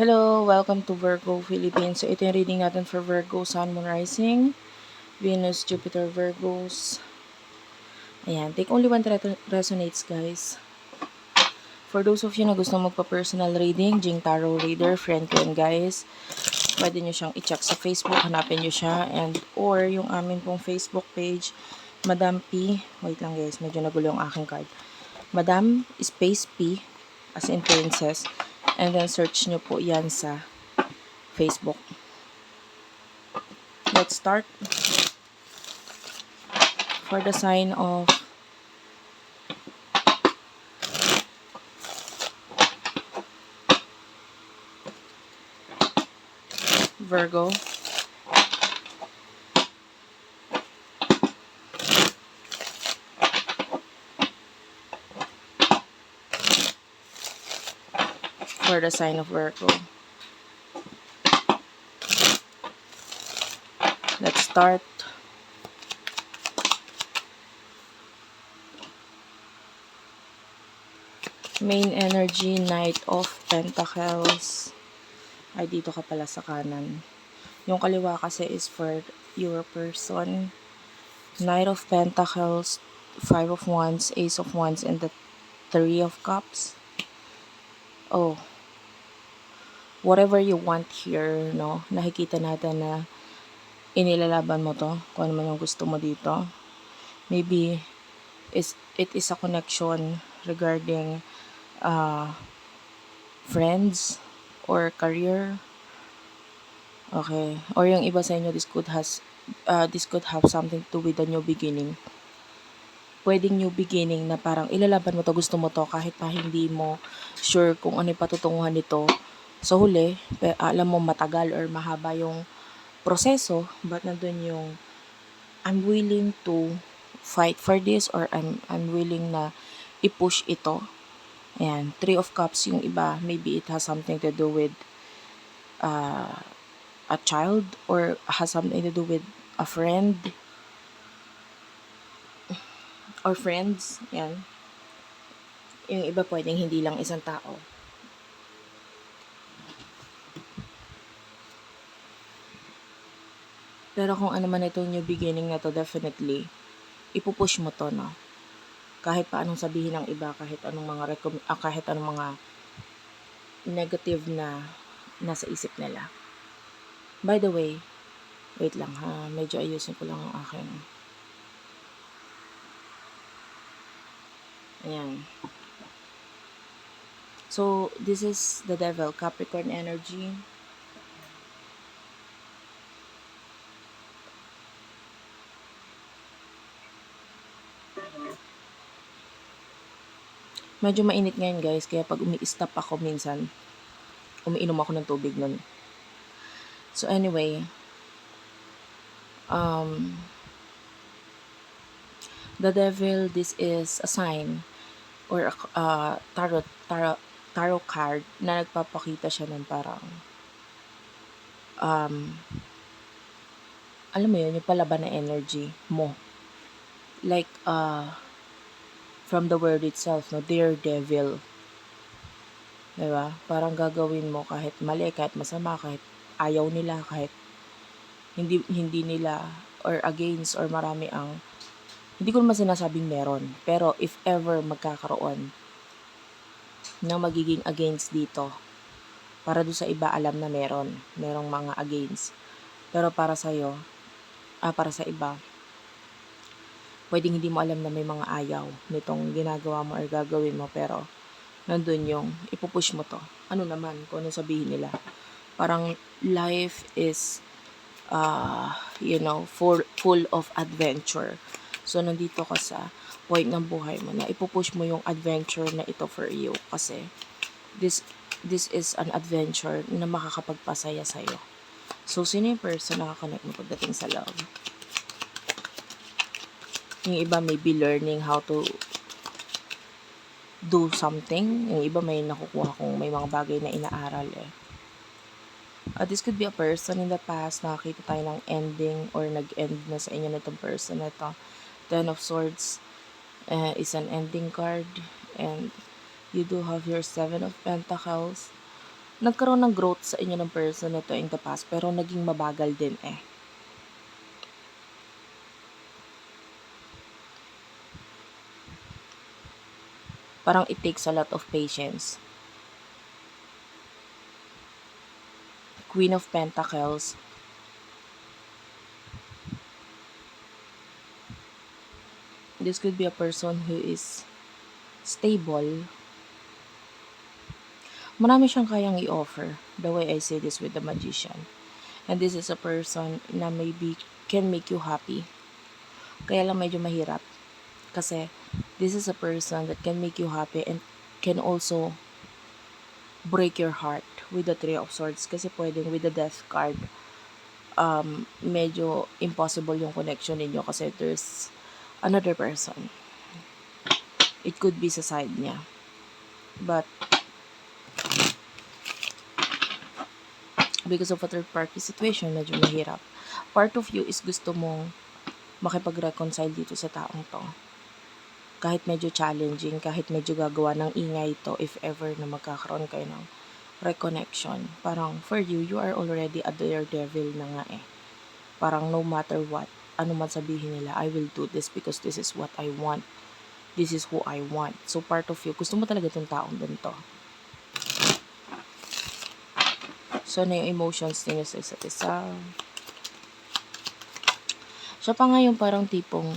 Hello, welcome to Virgo Philippines. So ito yung reading natin for Virgo, Sun, Moon, Rising, Venus, Jupiter, Virgos. Ayan, take only one that resonates guys. For those of you na gusto magpa-personal reading, Jing Tarot Reader, friend ko yan guys. Pwede nyo siyang i-check sa Facebook, hanapin nyo siya. And, or yung amin pong Facebook page, Madam P. Wait lang guys, medyo nagulo yung aking card. Madam Space P, as in princess. And then search nyo po yan sa Facebook. Let's start. For the sign of Virgo. For the sign of Virgo. Let's start. Main energy, Knight of Pentacles. Ay, dito ka pala sa kanan. Yung kaliwa kasi is for your person. Knight of Pentacles, Five of Wands, Ace of Wands, and the Three of Cups. Oh. Whatever you want here, no? Nakikita natin na inilalaban mo to. Kung ano man yung gusto mo dito. Maybe is it is a connection regarding uh, friends or career. Okay. Or yung iba sa inyo, this could has uh, this could have something to do with a new beginning. Pwedeng new beginning na parang ilalaban mo to, gusto mo to, kahit pa hindi mo sure kung ano yung patutunguhan nito. Sa huli, alam mo matagal or mahaba yung proseso, but nandun yung I'm willing to fight for this or I'm, I'm willing na i-push ito. Ayan, Three of Cups yung iba, maybe it has something to do with uh, a child or has something to do with a friend or friends. Yan. Yung iba pwedeng hindi lang isang tao. Pero kung ano man itong new beginning na to, definitely, ipupush mo to, no? Kahit pa anong sabihin ng iba, kahit anong mga, recom- ah, kahit anong mga negative na nasa isip nila. By the way, wait lang ha, medyo ayusin ko lang ang aking. Ayan. So, this is the devil, Capricorn energy. Medyo mainit ngayon guys, kaya pag umi-stop ako minsan, umiinom ako ng tubig nun. So anyway, um, the devil, this is a sign or a uh, tarot, tarot, tarot card na nagpapakita siya ng parang um, alam mo yun, yung palaban na energy mo. Like, uh, from the word itself, no, daredevil. Diba? Parang gagawin mo kahit mali, kahit masama, kahit ayaw nila, kahit hindi hindi nila or against or marami ang hindi ko naman sinasabing meron. Pero if ever magkakaroon ng magiging against dito, para do sa iba alam na meron. Merong mga against. Pero para sa'yo, ah, para sa iba, pwedeng hindi mo alam na may mga ayaw nitong ginagawa mo or gagawin mo pero nandun yung ipupush mo to. Ano naman kung ano sabihin nila. Parang life is uh, you know, full, full of adventure. So, nandito ka sa point ng buhay mo na ipupush mo yung adventure na ito for you kasi this this is an adventure na makakapagpasaya sa'yo. So, sino yung person na connect mo pagdating sa love? Yung iba may be learning how to do something. Yung iba may nakukuha kung may mga bagay na inaaral eh. Uh, this could be a person in the past, nakakita tayo ng ending or nag-end na sa inyo na itong person na ito. Ten of Swords uh, is an ending card and you do have your Seven of Pentacles. nagkaroon ng growth sa inyo ng person na to in the past, pero naging mabagal din eh. Parang it takes a lot of patience. Queen of Pentacles. This could be a person who is stable. Marami siyang kayang i-offer. The way I say this with the magician. And this is a person na maybe can make you happy. Kaya lang medyo mahirap. Kasi this is a person that can make you happy and can also break your heart with the Three of Swords. Kasi pwedeng with the Death card, um, medyo impossible yung connection ninyo kasi there's another person. It could be sa side niya. But, because of a third party situation, medyo mahirap. Part of you is gusto mong makipag-reconcile dito sa taong to. Kahit medyo challenging, kahit medyo gagawa ng ingay to if ever na magkakaroon kayo ng reconnection. Parang for you, you are already a daredevil na nga eh. Parang no matter what, ano man sabihin nila, I will do this because this is what I want. This is who I want. So part of you, gusto mo talaga itong taong ganito. So, na yung emotions ninyo sa isa't isa. Siya pa nga yung parang tipong,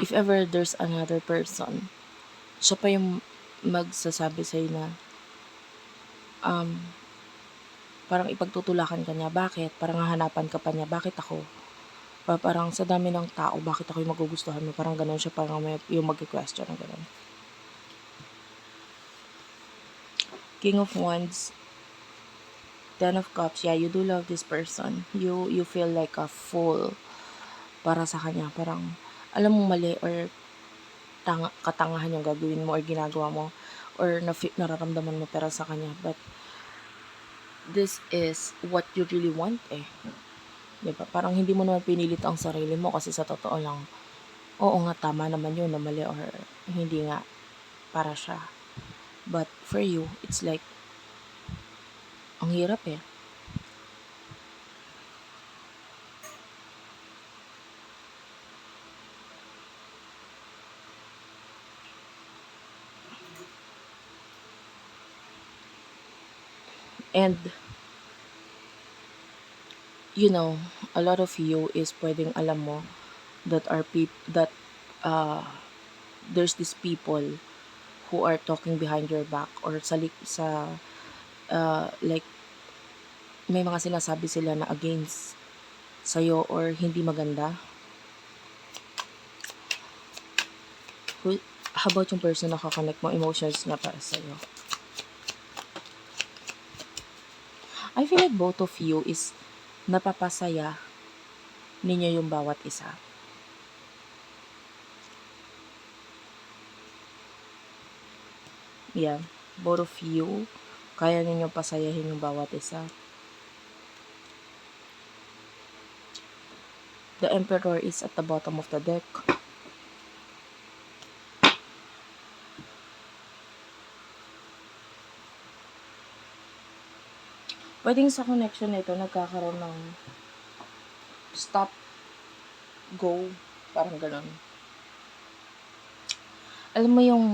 if ever there's another person, siya pa yung magsasabi sa'yo na, um, parang ipagtutulakan ka niya. Bakit? Parang hahanapan ka pa niya. Bakit ako? Pa- parang sa dami ng tao, bakit ako yung magugustuhan mo? Parang ganun siya, parang may, yung mag-question na ganun. King of Wands, Ten of Cups, yeah, you do love this person. You you feel like a fool para sa kanya. Parang, alam mo mali or tanga, katangahan yung gagawin mo or ginagawa mo or na nararamdaman mo pero sa kanya. But, this is what you really want eh. Diba? Parang hindi mo naman pinilit ang sarili mo kasi sa totoo lang, oo nga, tama naman yun na mali or hindi nga para siya. But for you, it's like, ang hirap eh. And, you know, a lot of you is pwedeng alam mo that are peop that uh, there's these people who are talking behind your back or sa sa uh, like may mga sinasabi sila na against sa'yo or hindi maganda. Who, how about yung person na kakonect mo emotions na para sa'yo? I feel like both of you is napapasaya ninyo yung bawat isa. Yeah, both of you, kaya ninyo pasayahin yung bawat isa. The Emperor is at the bottom of the deck. Pwedeng sa connection nito, nagkakaroon ng stop, go, parang ganun. Alam mo yung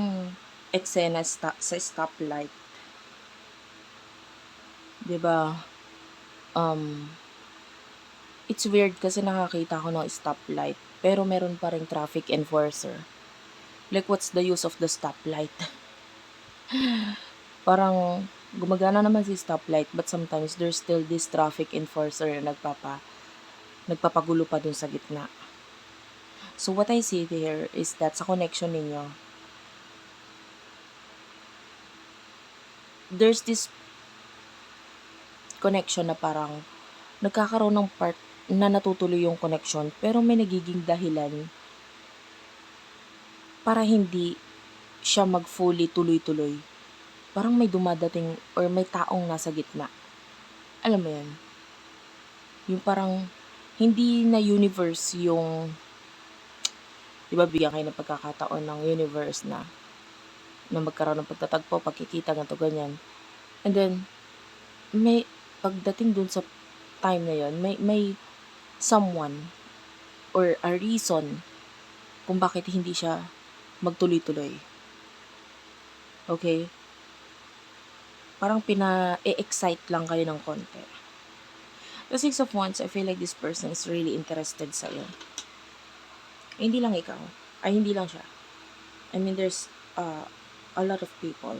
eksena sta- sa stoplight. 'Di ba? Um, it's weird kasi nakakita ko ng stoplight, pero meron pa ring traffic enforcer. Like, what's the use of the stoplight? Parang, gumagana naman si stoplight, but sometimes there's still this traffic enforcer na nagpapa, nagpapagulo pa dun sa gitna. So, what I see there is that sa connection ninyo, there's this connection na parang nagkakaroon ng part na natutuloy yung connection pero may nagiging dahilan para hindi siya mag-fully tuloy-tuloy. Parang may dumadating or may taong nasa gitna. Alam mo yan? Yung parang hindi na universe yung di ba bigyan kayo ng pagkakataon ng universe na na magkaroon ng pagtatagpo, pagkikita, ganito, ganyan. And then, may, pagdating dun sa time na yon may, may someone or a reason kung bakit hindi siya magtuloy-tuloy. Okay? Parang pina-excite lang kayo ng konti. The Six of Wands, I feel like this person is really interested sa iyo. Eh, hindi lang ikaw. Ay, hindi lang siya. I mean, there's uh, a lot of people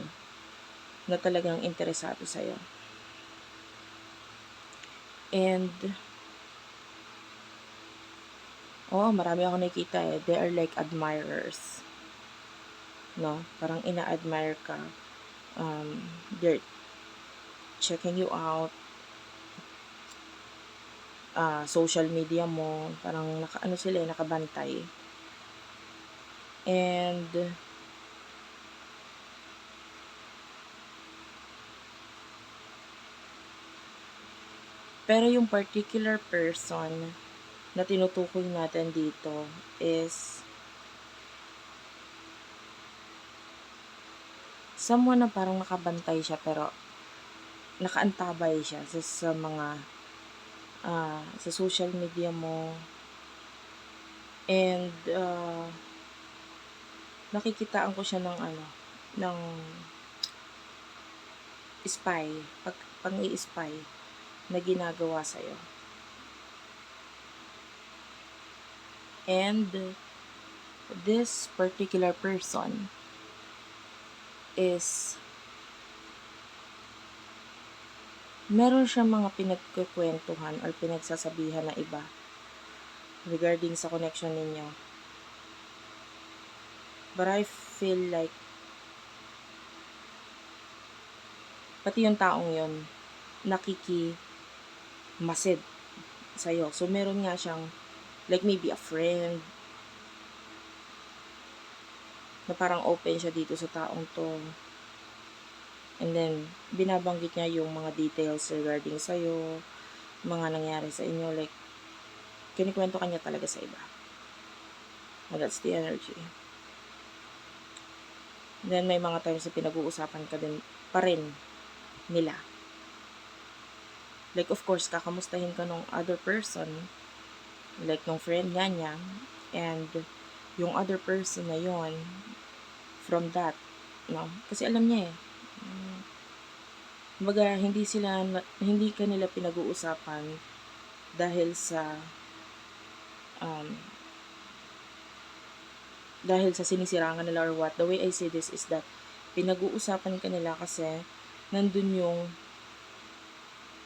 na talagang interesado sa iyo. And, oh, marami ako nakikita eh. They are like admirers. No? Parang ina-admire ka. Um, they're checking you out. Ah, social media mo. Parang naka, ano sila eh, nakabantay. And, pero yung particular person na tinutukoy natin dito is someone na parang nakabantay siya pero nakaantabay siya sa, sa mga ah, sa social media mo. And uh, nakikitaan ko siya ng ano ng spy pag pang spy na ginagawa sa iyo and this particular person is meron siyang mga pinagkukwentuhan or pinagsasabihan na iba regarding sa connection ninyo. But I feel like pati yung taong yon nakiki masid sa'yo. So, meron nga siyang like maybe a friend na parang open siya dito sa taong to. And then, binabanggit niya yung mga details regarding sa'yo, mga nangyari sa inyo, like, kinikwento kanya talaga sa iba. And that's the energy. Then, may mga times na pinag-uusapan ka din pa rin nila. Like, of course, kakamustahin ka nung other person, like, nung friend nga niya, and yung other person na yon from that, no? Kasi alam niya eh, Kumbaga, hindi sila, hindi kanila pinag-uusapan dahil sa um, dahil sa sinisirangan nila or what. The way I say this is that pinag-uusapan kanila kasi nandun yung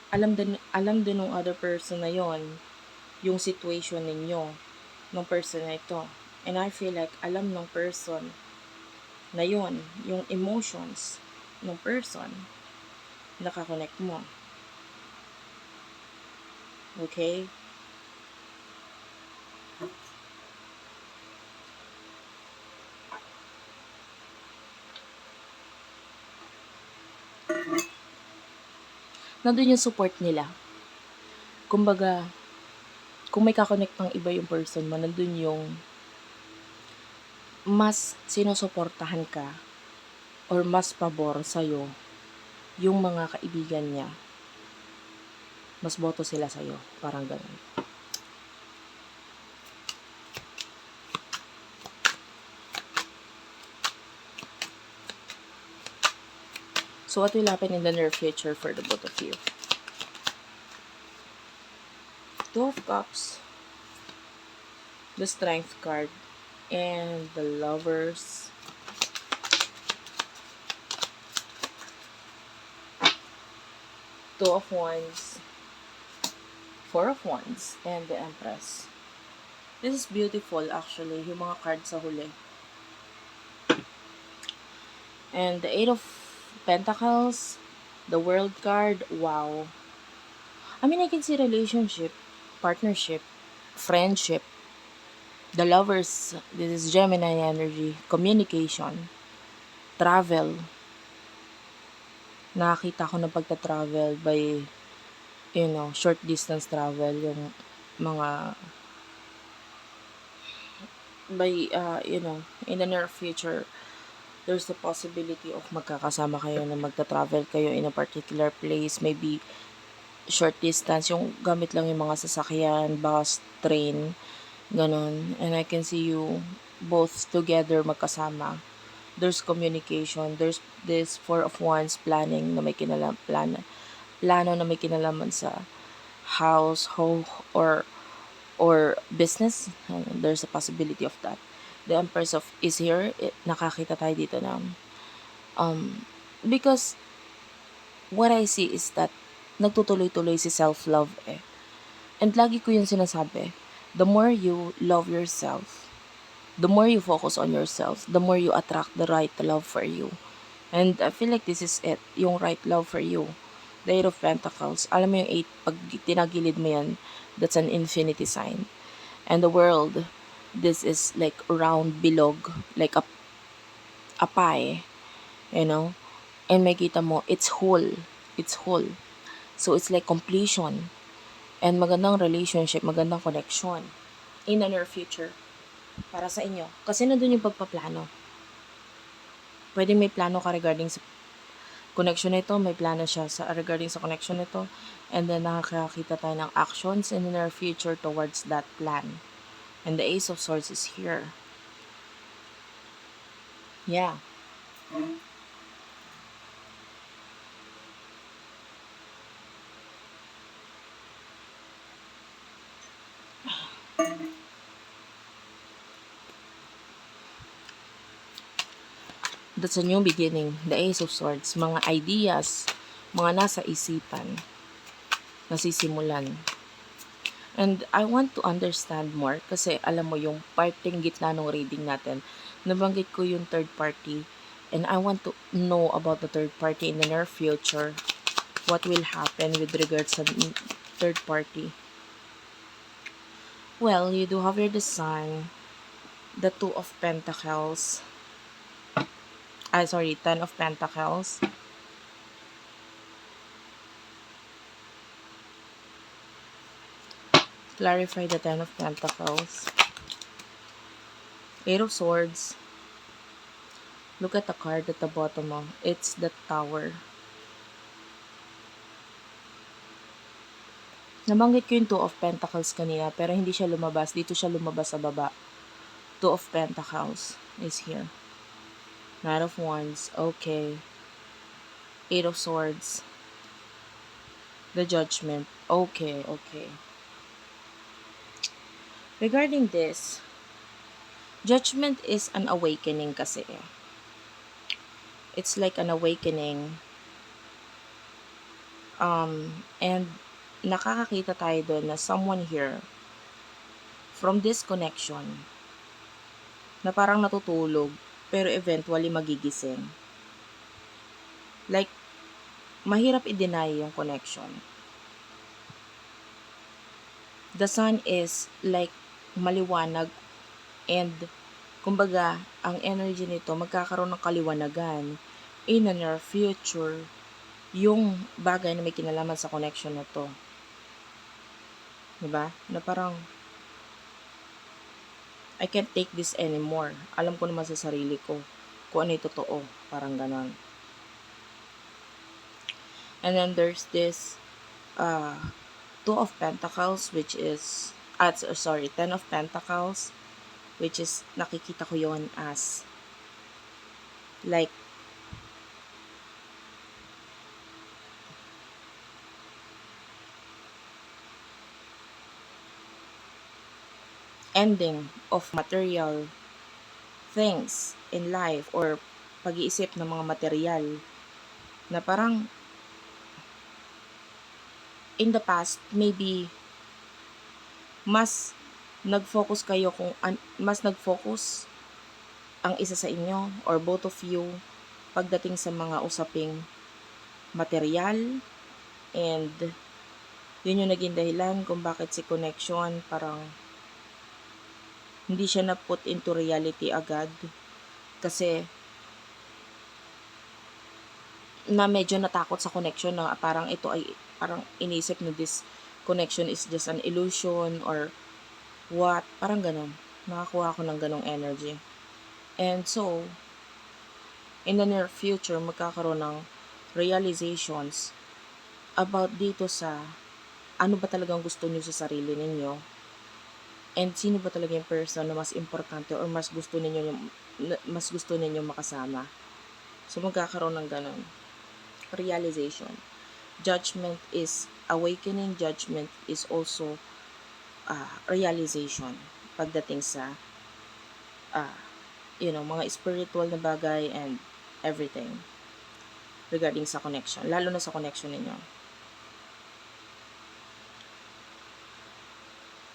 alam din alam din ng other person na yon yung situation ninyo ng person na ito. And I feel like alam ng person na yon yung emotions ng person nakakonect mo. Okay? Nandun yung support nila. Kumbaga, kung may kakonect ng iba yung person mo, nandun yung mas sinusuportahan ka or mas pabor sa'yo yung mga kaibigan niya, mas boto sila sa'yo. Parang ganun. So, what will happen in the near future for the both of you? Two of Cups, the Strength card, and the Lovers, Two of Wands, Four of Wands, and the Empress. This is beautiful actually, yung mga cards sa huli. And the Eight of Pentacles, the World card, wow. I mean, I can see relationship, partnership, friendship, the lovers, this is Gemini energy, communication, travel, nakakita ko na pagta-travel by, you know, short distance travel, yung mga, by, uh, you know, in the near future, there's the possibility of magkakasama kayo na magta-travel kayo in a particular place, maybe short distance, yung gamit lang yung mga sasakyan, bus, train, ganun. And I can see you both together magkasama. There's communication, there's this four of wands planning na may kinalam, plan, plano na may kinalaman sa house, home, or or business. There's a possibility of that. The Empress of is here. Nakakita tayo dito na um because what I see is that nagtutuloy-tuloy si self-love eh. And lagi ko yung sinasabi, the more you love yourself, the more you focus on yourself, the more you attract the right love for you. And I feel like this is it, yung right love for you. The Eight of Pentacles. Alam mo yung eight, pag tinagilid mo yan, that's an infinity sign. And the world, this is like round bilog, like a, a pie, you know? And may kita mo, it's whole. It's whole. So it's like completion. And magandang relationship, magandang connection in the near future para sa inyo. Kasi nandun yung pagpaplano. Pwede may plano ka regarding sa connection nito, may plano siya sa regarding sa connection nito, and then nakakakita tayo ng actions in the near future towards that plan. And the Ace of Swords is here. Yeah. That's a new beginning. The Ace of Swords. Mga ideas, mga nasa isipan, nasisimulan. And I want to understand more kasi alam mo yung parting gitna ng reading natin, nabanggit ko yung third party and I want to know about the third party in the near future. What will happen with regards sa third party? Well, you do have your Sun, the Two of Pentacles, ah, sorry, Ten of Pentacles, clarify the Ten of Pentacles, Eight of Swords, look at the card at the bottom mo, it's the Tower. Nabanggit ko yung Two of Pentacles kanina, pero hindi siya lumabas. Dito siya lumabas sa baba. Two of Pentacles is here. Knight of Wands, okay. Eight of Swords. The Judgment, okay, okay. Regarding this, Judgment is an awakening kasi. It's like an awakening. Um, and nakakakita tayo doon na someone here from this connection na parang natutulog pero eventually magigising. Like, mahirap i-deny yung connection. The sun is like maliwanag and kumbaga, ang energy nito magkakaroon ng kaliwanagan in the near future yung bagay na may kinalaman sa connection na to. Diba? Na parang I can't take this anymore. Alam ko naman sa sarili ko kung ano yung totoo. Parang ganon. And then there's this uh, Two of Pentacles which is at sorry, Ten of Pentacles which is nakikita ko yon as like ending of material things in life or pag-iisip ng mga material na parang in the past maybe mas nag-focus kayo kung an- mas nag-focus ang isa sa inyo or both of you pagdating sa mga usaping material. And yun yung naging dahilan kung bakit si connection parang hindi siya na put into reality agad kasi na medyo natakot sa connection na parang ito ay parang inisip na this connection is just an illusion or what, parang ganun. Nakakuha ako ng ganong energy. And so, in the near future, magkakaroon ng realizations about dito sa ano ba talagang gusto niyo sa sarili ninyo and sino ba talaga yung person na mas importante or mas gusto ninyo yung, mas gusto ninyo makasama. So magkakaroon ng ganun. Realization. Judgment is awakening, judgment is also uh, realization pagdating sa uh, you know, mga spiritual na bagay and everything regarding sa connection, lalo na sa connection ninyo.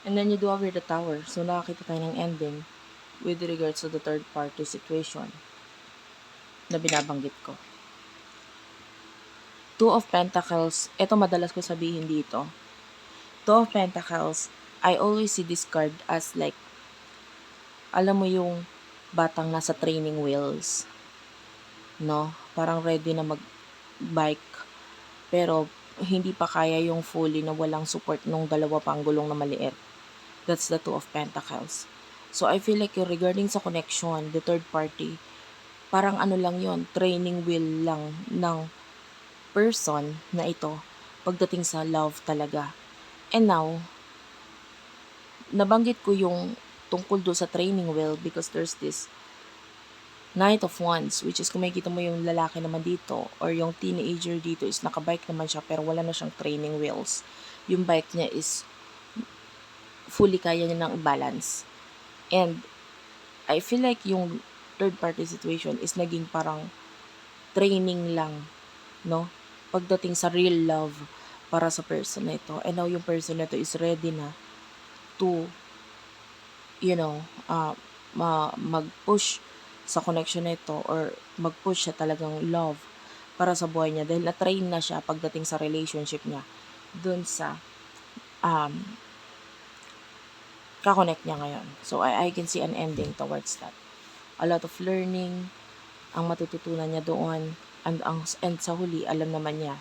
And then you do over the tower. So, nakakita tayo ng ending with regards to the third party situation na binabanggit ko. Two of Pentacles, ito madalas ko sabihin dito. Two of Pentacles, I always see this card as like, alam mo yung batang nasa training wheels. No? Parang ready na mag-bike. Pero, hindi pa kaya yung fully na walang support nung dalawa pang gulong na maliit. That's the Two of Pentacles. So, I feel like regarding sa connection, the third party, parang ano lang yon training wheel lang ng person na ito pagdating sa love talaga. And now, nabanggit ko yung tungkol do sa training wheel because there's this Knight of Wands, which is kung makikita mo yung lalaki naman dito or yung teenager dito is nakabike naman siya pero wala na siyang training wheels. Yung bike niya is fully kaya niya ng balance. And I feel like yung third party situation is naging parang training lang, no? Pagdating sa real love para sa person na ito. And now yung person na ito is ready na to, you know, uh, ma- mag-push sa connection na ito or mag-push siya talagang love para sa buhay niya dahil na-train na siya pagdating sa relationship niya dun sa um, kakonect niya ngayon. So, I, I can see an ending towards that. A lot of learning ang matututunan niya doon and, ang, and sa huli, alam naman niya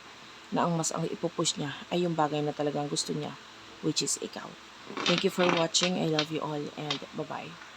na ang mas ang ipupush niya ay yung bagay na talagang gusto niya which is ikaw. Thank you for watching. I love you all and bye-bye.